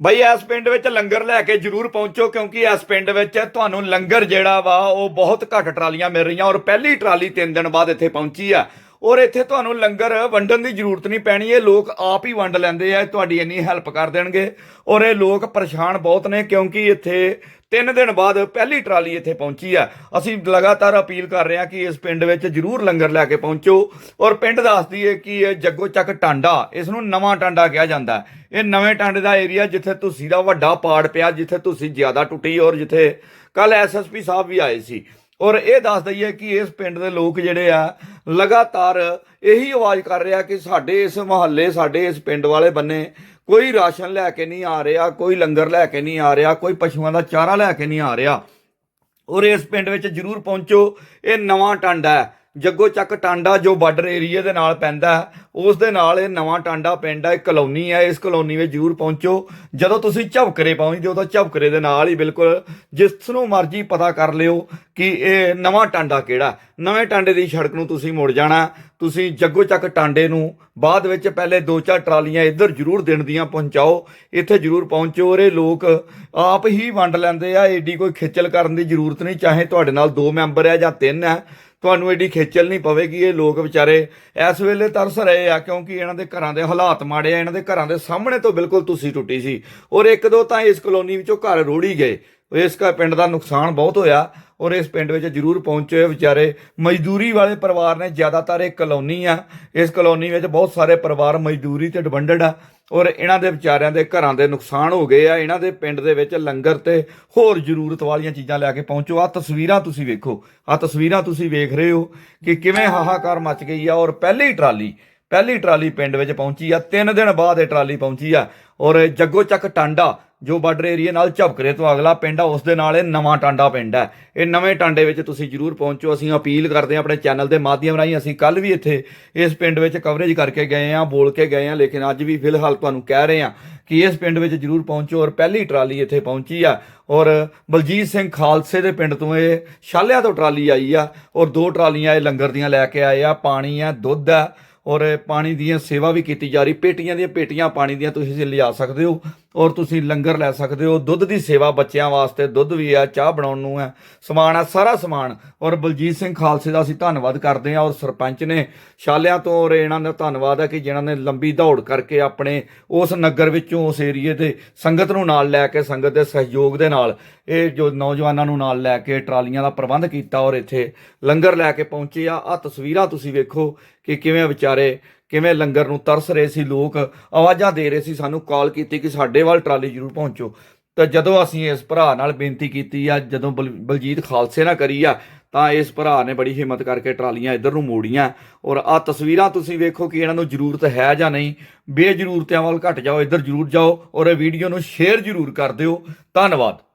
ਬਈ, ਇਸ ਪਿੰਡ ਵਿੱਚ ਲੰਗਰ ਲੈ ਕੇ ਜਰੂਰ ਪਹੁੰਚੋ, ਕਿਉਂਕਿ ਇਸ ਪਿੰਡ ਵਿੱਚ ਤੁਹਾਨੂੰ ਲੰਗਰ ਜਿਹੜਾ ਵਾ, ਉਹ ਬਹੁਤ ਘੱਟ ਟਰਾਲੀਆਂ ਮਿਲ ਰਹੀਆਂ ਔਰ ਪਹਿਲੀ ਟਰਾਲੀ 3 ਦਿਨ ਬਾਅਦ ਇੱਥੇ ਪਹੁੰਚੀ ਆ। ਔਰ ਇੱਥੇ ਤੁਹਾਨੂੰ ਲੰਗਰ ਵੰਡਣ ਦੀ ਜ਼ਰੂਰਤ ਨਹੀਂ ਪੈਣੀ, ਇਹ ਲੋਕ ਆਪ ਹੀ ਵੰਡ ਲੈਂਦੇ ਆ, ਤੁਹਾਡੀ ਇੰਨੀ ਹੈਲਪ ਕਰ ਦੇਣਗੇ। ਔਰ ਇਹ ਲੋਕ ਪਰੇਸ਼ਾਨ ਬਹੁਤ ਨੇ ਕਿਉਂਕਿ ਇੱਥੇ ਤਿੰਨ ਦਿਨ ਬਾਅਦ ਪਹਿਲੀ ਟਰਾਲੀ ਇੱਥੇ ਪਹੁੰਚੀ ਆ। ਅਸੀਂ ਲਗਾਤਾਰ ਅਪੀਲ ਕਰ ਰਹੇ ਹਾਂ ਕਿ ਇਸ ਪਿੰਡ ਵਿੱਚ ਜਰੂਰ ਲੰਗਰ ਲੈ ਕੇ ਪਹੁੰਚੋ। ਔਰ ਪਿੰਡ ਦੱਸਦੀ ਹੈ ਕਿ ਇਹ ਜੱਗੋ ਚੱਕ ਟਾਂਡਾ ਇਸ ਨੂੰ ਨਵਾਂ ਟਾਂਡਾ ਕਿਹਾ ਜਾਂਦਾ ਇਹ ਨਵੇਂ ਟਾਂਡੇ ਦਾ ਏਰੀਆ ਜਿੱਥੇ ਤੁਸੀਂ ਦਾ ਵੱਡਾ ਪਾੜ ਪਿਆ, ਜਿੱਥੇ ਤੁਸੀਂ ਜ਼ਿਆਦਾ ਟੁੱਟੀ ਔਰ ਜਿੱਥੇ ਕੱਲ ਐਸਐਸਪੀ ਸਾਹਿਬ ਵੀ ਆਏ ਸੀ। ਔਰ ਇਹ ਦੱਸ ਦਈਏ ਕਿ ਇਸ ਪਿੰਡ ਦੇ ਲੋਕ ਜਿਹੜੇ ਆ, ਲਗਾਤਾਰ ਇਹੀ ਆਵਾਜ਼ ਕਰ ਰਿਹਾ ਕਿ ਸਾਡੇ ਇਸ ਮੁਹੱਲੇ, ਸਾਡੇ ਇਸ ਪਿੰਡ ਵਾਲੇ ਬੰਨੇ ਕੋਈ ਰਾਸ਼ਨ ਲੈ ਕੇ ਨਹੀਂ ਆ ਰਿਹਾ, ਕੋਈ ਲੰਗਰ ਲੈ ਕੇ ਨਹੀਂ ਆ ਰਿਹਾ, ਕੋਈ ਪਸ਼ੂਆਂ ਦਾ ਚਾਰਾ ਲੈ ਕੇ ਨਹੀਂ ਆ ਰਿਹਾ। ਔਰ ਇਸ ਪਿੰਡ ਵਿੱਚ ਜਰੂਰ ਪਹੁੰਚੋ, ਇਹ ਨਵਾਂ ਟੰਡ ਹੈ। ਜੱਗੋ ਚੱਕ ਟਾਂਡਾ ਜੋ ਬਾਰਡਰ ਏਰੀਆ ਦੇ ਨਾਲ ਪੈਂਦਾ ਉਸ ਦੇ ਨਾਲ ਇਹ ਨਵਾਂ ਟਾਂਡਾ ਪਿੰਡ ਹੈ ਇੱਕ ਕਲੋਨੀ ਹੈ ਇਸ ਕਲੋਨੀ ਵਿੱਚ ਜਰੂਰ ਪਹੁੰਚੋ। ਜਦੋਂ ਤੁਸੀਂ ਝਬਕਰੇ ਪਹੁੰਚਦੇ ਹੋ ਤਾਂ ਝਬਕਰੇ ਦੇ ਨਾਲ ਹੀ ਬਿਲਕੁਲ ਜਿਸ ਨੂੰ ਮਰਜ਼ੀ ਪਤਾ ਕਰ ਲਿਓ ਕਿ ਇਹ ਨਵਾਂ ਟਾਂਡਾ ਕਿਹੜਾ ਨਵੇਂ ਟਾਂਡੇ ਦੀ ਸੜਕ ਨੂੰ ਤੁਸੀਂ ਮੁੜ ਜਾਣਾ ਤੁਸੀਂ ਜੱਗੋ ਚੱਕ ਟਾਂਡੇ ਨੂੰ ਬਾਅਦ ਵਿੱਚ ਪਹਿਲੇ ਦੋ ਚਾਰ ਟਰਾਲੀਆਂ ਇੱਧਰ ਜਰੂਰ ਦਿਨ ਦੀਆਂ ਪਹੁੰਚਾਓ, ਇੱਥੇ ਜਰੂਰ ਪਹੁੰਚੋ। ਔਰ ਇਹ ਲੋਕ ਆਪ ਹੀ ਵੰਡ ਲੈਂਦੇ ਆ, ਏਡੀ ਕੋਈ ਖੇਚਲ ਕਰਨ ਦੀ ਜ਼ਰੂਰਤ ਨਹੀਂ, ਚਾਹੇ ਤੁਹਾਡੇ ਨਾਲ ਦੋ ਮੈਂਬਰ ਹੈ ਜਾਂ ਤਿੰਨ ਹੈ ਤੁਹਾਨੂੰ ਐਡੀ ਖੇਚਲ ਨਹੀਂ ਪਵੇਗੀ, ਇਹ ਲੋਕ ਵਿਚਾਰੇ ਇਸ ਵੇਲੇ ਤਰਸ ਰਹੇ ਆ ਕਿਉਂਕਿ ਇਹਨਾਂ ਦੇ ਘਰਾਂ ਦੇ ਹਾਲਾਤ ਮਾੜੇ ਆ, ਇਹਨਾਂ ਦੇ ਘਰਾਂ ਦੇ ਸਾਹਮਣੇ ਤੋਂ ਬਿਲਕੁਲ ਤੁਸੀਂ ਟੁੱਟੀ ਸੀ ਔਰ ਇੱਕ ਦੋ ਤਾਂ ਇਸ ਕਲੋਨੀ ਵਿੱਚੋਂ ਘਰ ਰੋੜੀ ਗਏ। ਇਸ ਕਾ ਪਿੰਡ ਦਾ ਨੁਕਸਾਨ ਬਹੁਤ ਹੋਇਆ ਔਰ ਇਸ ਪਿੰਡ ਵਿੱਚ ਜਰੂਰ ਪਹੁੰਚੇ ਵਿਚਾਰੇ। ਮਜ਼ਦੂਰੀ ਵਾਲੇ ਪਰਿਵਾਰ ਨੇ ਜ਼ਿਆਦਾਤਰ ਇਹ ਕਲੋਨੀ ਆ। ਇਸ ਕਲੋਨੀ ਵਿੱਚ ਬਹੁਤ ਸਾਰੇ ਪਰਿਵਾਰ ਮਜ਼ਦੂਰੀ ਤੇ ਡਿਪੈਂਡਡ ਆ ਔਰ ਇਹਨਾਂ ਦੇ ਵਿਚਾਰਿਆਂ ਦੇ ਘਰਾਂ ਦੇ ਨੁਕਸਾਨ ਹੋ ਗਏ ਆ। ਇਹਨਾਂ ਦੇ ਪਿੰਡ ਦੇ ਵਿੱਚ ਲੰਗਰ ਤੇ ਹੋਰ ਜ਼ਰੂਰਤ ਵਾਲੀਆਂ ਚੀਜ਼ਾਂ ਲੈ ਕੇ ਪਹੁੰਚੋ। ਆ ਤਸਵੀਰਾਂ ਤੁਸੀਂ ਵੇਖੋ। ਆ ਤਸਵੀਰਾਂ ਤੁਸੀਂ ਵੇਖ ਰਹੇ ਹੋ ਕਿ ਕਿਵੇਂ ਹਾਹਾਕਾਰ ਮਚ ਗਈ ਆ ਔਰ ਪਹਿਲੀ ਟਰਾਲੀ ਪਹਿਲੀ ਟਰਾਲੀ ਪਿੰਡ ਵਿੱਚ ਪਹੁੰਚੀ ਆ, ਤਿੰਨ ਦਿਨ ਬਾਅਦ ਇਹ ਟਰਾਲੀ ਪਹੁੰਚੀ ਆ। ਔਰ ਜੱਗੋ ਚੱਕ ਟਾਂਡਾ, ਜੋ ਬਾਰਡਰ ਏਰੀਆ ਨਾਲ ਝਪਕਰੇ ਤੋਂ ਅਗਲਾ ਪਿੰਡ ਆ, ਉਸ ਦੇ ਨਾਲ ਇਹ ਨਵਾਂ ਟਾਂਡਾ ਪਿੰਡ ਹੈ ਇਹ ਨਵੇਂ ਟਾਂਡੇ ਵਿੱਚ ਤੁਸੀਂ ਜਰੂਰ ਪਹੁੰਚੋ, ਅਸੀਂ ਅਪੀਲ ਕਰਦੇ ਹਾਂ, ਆਪਣੇ ਚੈਨਲ ਦੇ ਮਾਧਿਅਮ ਰਾਹੀਂ ਅਸੀਂ ਕੱਲ ਵੀ ਇੱਥੇ ਇਸ ਪਿੰਡ ਵਿੱਚ ਕਵਰੇਜ ਕਰਕੇ ਗਏ ਆ ਬੋਲ ਕੇ ਗਏ ਆ ਲੇਕਿਨ ਅੱਜ ਵੀ ਫਿਲਹਾਲ ਤੁਹਾਨੂੰ ਕਹਿ ਰਹੇ ਆ ਕਿ ਇਸ ਪਿੰਡ ਵਿੱਚ ਜਰੂਰ ਪਹੁੰਚੋ ਔਰ ਪਹਿਲੀ ਟਰਾਲੀ ਇੱਥੇ ਪਹੁੰਚੀ ਆ। ਔਰ ਬਲਜੀਤ ਸਿੰਘ ਖਾਲਸੇ ਦੇ ਪਿੰਡ ਤੋਂ ਇਹ ਸ਼ਾਲਿਆਂ ਤੋਂ ਟਰਾਲੀ ਆਈ ਆ, ਔਰ ਦੋ ਟਰਾਲੀਆਂ ਇਹ ਲੰਗਰ ਦੀਆਂ ਲੈ ਕੇ ਆਏ ਆ, ਪਾਣੀ ਆ, ਦੁੱਧ ਆ ਔਰ ਪਾਣੀ ਦੀਆਂ ਸੇਵਾ ਵੀ ਕੀਤੀ ਜਾ ਰਹੀ। ਪੇਟੀਆਂ ਦੀਆਂ ਪੇਟੀਆਂ ਪਾਣੀ ਦੀਆਂ ਤੁਸੀਂ ਲਿਆ ਸਕਦੇ ਹੋ। ਔਰ ਤੁਸੀਂ ਲੰਗਰ ਲੈ ਸਕਦੇ ਹੋ। ਦੁੱਧ ਦੀ ਸੇਵਾ ਬੱਚਿਆਂ ਵਾਸਤੇ, ਦੁੱਧ ਵੀ ਆ ਚਾਹ ਬਣਾਉਣ ਨੂੰ ਹੈ, ਸਮਾਨ ਆ ਸਾਰਾ ਸਮਾਨ। ਔਰ ਬਲਜੀਤ ਸਿੰਘ ਖਾਲਸੇ ਦਾ ਅਸੀਂ ਧੰਨਵਾਦ ਕਰਦੇ ਹਾਂ ਔਰ ਸਰਪੰਚ ਨੇ ਸ਼ਾਲਿਆਂ ਤੋਂ ਔਰ ਇਹਨਾਂ ਦਾ ਧੰਨਵਾਦ ਹੈ ਕਿ ਜਿਨ੍ਹਾਂ ਨੇ ਲੰਬੀ ਦੌੜ ਕਰਕੇ ਆਪਣੇ ਉਸ ਨਗਰ ਵਿੱਚੋਂ, ਉਸ ਏਰੀਏ ਦੇ ਸੰਗਤ ਨੂੰ ਨਾਲ ਲੈ ਕੇ, ਸੰਗਤ ਦੇ ਸਹਿਯੋਗ ਦੇ ਨਾਲ ਇਹ ਜੋ ਨੌਜਵਾਨਾਂ ਨੂੰ ਨਾਲ ਲੈ ਕੇ ਟਰਾਲੀਆਂ ਦਾ ਪ੍ਰਬੰਧ ਕੀਤਾ ਔਰ ਇੱਥੇ ਲੰਗਰ ਲੈ ਕੇ ਪਹੁੰਚੇ ਆ। ਆ ਤਸਵੀਰਾਂ ਤੁਸੀਂ ਵੇਖੋ ਕਿ ਕਿਵੇਂ ਵਿਚਾਰੇ ਕਿਵੇਂ ਲੰਗਰ ਨੂੰ ਤਰਸ ਰਹੇ ਸੀ ਲੋਕ, ਆਵਾਜ਼ਾਂ ਦੇ ਰਹੇ ਸੀ, ਸਾਨੂੰ ਕਾਲ ਕੀਤੀ ਕਿ ਸਾਡੇ ਵੱਲ ਟਰਾਲੀ ਜ਼ਰੂਰ ਪਹੁੰਚੋ। ਤਾਂ ਜਦੋਂ ਅਸੀਂ ਇਸ ਭਰਾ ਨਾਲ ਬੇਨਤੀ ਕੀਤੀ ਆ, ਜਦੋਂ ਬਲ- ਬਲਜੀਤ ਖਾਲਸੇ ਨਾਲ ਕਰੀ ਆ, ਤਾਂ ਇਸ ਭਰਾ ਨੇ ਬੜੀ ਹਿੰਮਤ ਕਰਕੇ ਟਰਾਲੀਆਂ ਇੱਧਰ ਨੂੰ ਮੋੜੀਆਂ। ਔਰ ਆ ਤਸਵੀਰਾਂ ਤੁਸੀਂ ਵੇਖੋ ਕਿ ਇਹਨਾਂ ਨੂੰ ਜ਼ਰੂਰਤ ਹੈ ਜਾਂ ਨਹੀਂ। ਬੇਜ਼ਰੂਰਤਿਆਂ ਵੱਲ ਘਟ ਜਾਓ, ਇੱਧਰ ਜ਼ਰੂਰ ਜਾਓ ਔਰ ਇਹ ਵੀਡੀਓ ਨੂੰ ਸ਼ੇਅਰ ਜ਼ਰੂਰ ਕਰ ਦਿਓ। ਧੰਨਵਾਦ।